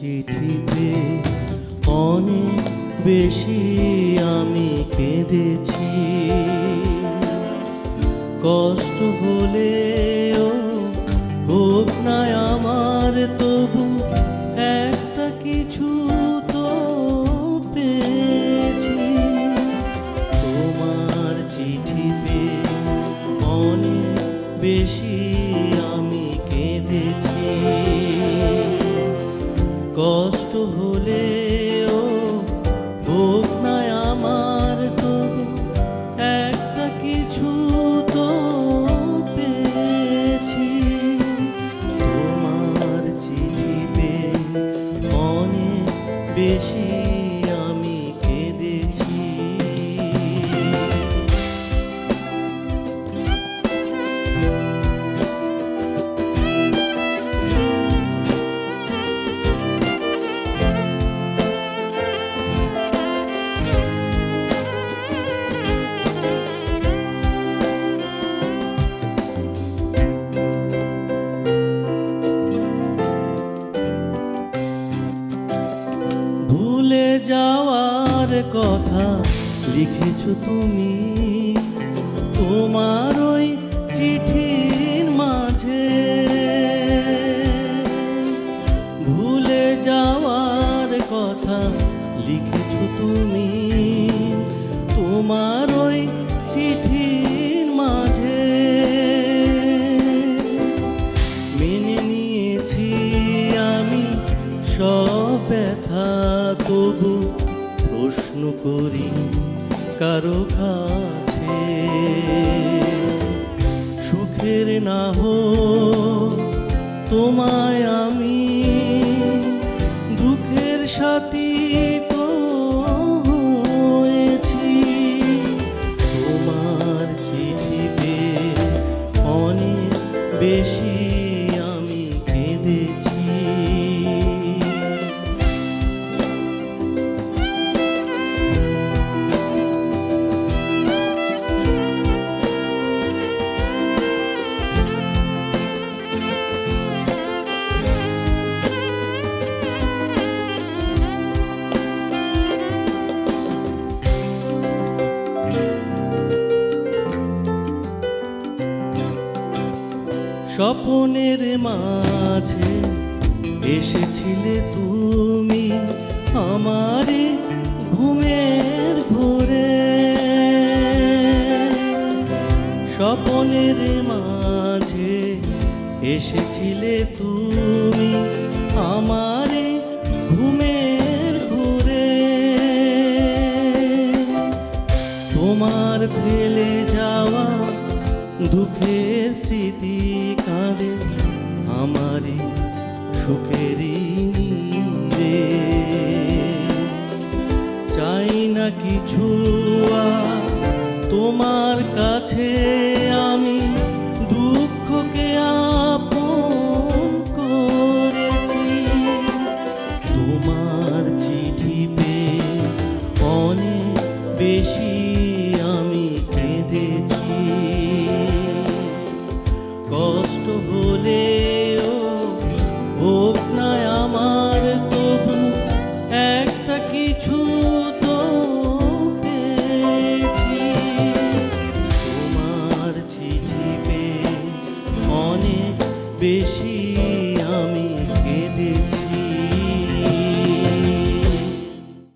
চিঠিতে অনেক বেশি আমি কেঁদেছি। কষ্ট হলেও হোক নাই আমার, তবু একটা কিছু তো পেয়েছি। তোমার চিঠিতে অনেক বেশি আমি কেঁদেছি। কষ্ট হলেও যাওয়ার কথা লিখেছ তুমি। তোমার ওই চিঠির মাঝে ভুলে যাওয়ার কথা লিখেছ তুমি। তোমার প্রশ্ন করি কারও কাছে। সুখের না হো তোমায় আমি, দুঃখের সাথী তো হয়েছি। তোমার অনেক বেশি স্বপনের মাঝে এসেছিলে তুমি আমারে ঘুমের ঘোরে স্বপনের মাঝে এসেছিলে তুমি আমারে ঘুমের ঘোরে তোমার ফেলে যাওয়া দুঃখের স্মৃতি কাঁদে আমারই সুখেরই চাই না কিছু তোমার কাছে আমি দুঃখকে আপন তোমার